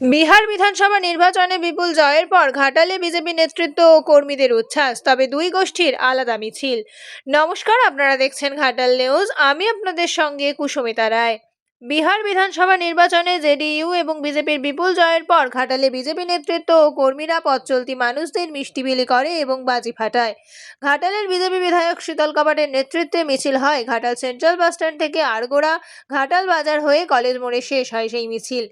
বিহার বিধানসভা নির্বাচনে বিপুল জয়ের পর ঘাটালে বিজেপি নেতৃত্ব ও কর্মীদের উচ্ছ্বাস, তবে দুই গোষ্ঠীর আলাদা মিছিল। নমস্কার, আপনারা দেখছেন ঘাটাল নিউজ। আমি আপনাদের সঙ্গে কুসুমিতা রায়। বিহার বিধানসভা নির্বাচনে জেডিইউ এবং বিজেপির বিপুল জয়ের পর ঘাটালে বিজেপি নেতৃত্ব ও কর্মীরা পথ চলতি মানুষদের মিষ্টি বিলি করে এবং বাজি ফাটায়। ঘাটালের বিজেপি বিধায়ক শীতল কাপাটের নেতৃত্বে মিছিল হয়। ঘাটাল সেন্ট্রাল বাসস্ট্যান্ড থেকে আড়গোড়া ঘাটাল বাজার হয়ে কলেজ মোড়ে শেষ হয় সেই মিছিল।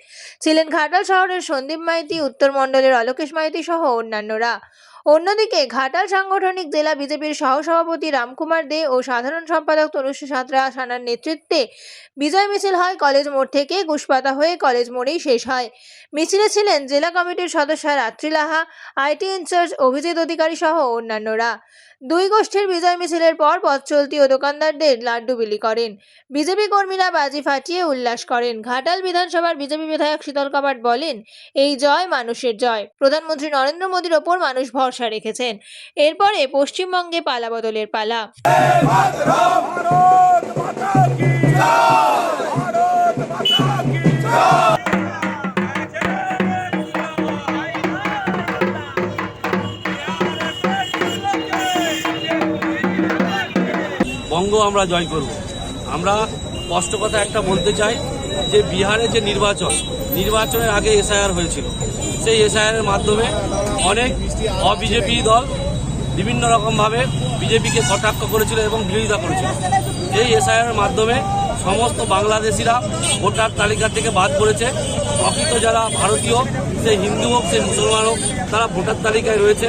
ছিলেন ঘাটাল শহরের সন্দীপ মাইতি, উত্তর মণ্ডলের অলোকেশ মাইতি সহ অন্যান্যরা। অন্যদিকে ঘাটাল সাংগঠনিক জেলা বিজেপির সহসভাপতি রামকুমার দে ও সাধারণ সম্পাদক তনুশ্রী সাঁতরা সানার নেতৃত্বে বিজয় মিছিল হয় কলেজ মোড় থেকে কুশপাতা হয়ে কলেজ মোড়েই শেষ হয়। মিছিলে ছিলেন জেলা কমিটির সদস্য রাত্রি লাহা, আইটি ইনচার্জ অভিজিৎ অধিকারী সহ অন্যান্যরা। দুই গোষ্ঠীর বিজয় মিছিলের পর পথ চলতি ও দোকানদারদের লাড্ডু বিলি করেন। বিজেপি কর্মীরা বাজি ফাটিয়ে উল্লাস করেন। ঘাটাল বিধানসভার বিজেপি বিধায়ক শীতল কাপাট বলেন, এই জয় মানুষের জয়। প্রধানমন্ত্রী নরেন্দ্র মোদীর ওপর মানুষ ভরসা ভরসা রেখেছেন। এরপরে পশ্চিমবঙ্গে পালা বদলের পালা। বঙ্গ আমরা জয় করব। আমরা স্পষ্ট কথা একটা বলতে চাই। যে বিহারে যে নির্বাচন, নির্বাচনের আগে এসআইআর হয়েছিল, সেই এসআইআরের মাধ্যমে অনেক অবিজেপি দল বিভিন্ন রকমভাবে বিজেপিকে কটাক্ষ করেছিল এবং বিরোধিতা করেছিল। এই এসআইআরের মাধ্যমে সমস্ত বাংলাদেশিরা ভোটার তালিকা থেকে বাদ পড়েছে। প্রকৃত যারা ভারতীয়, সে হিন্দু হোক, সে মুসলমান হোক, তারা ভোটার তালিকায় রয়েছে।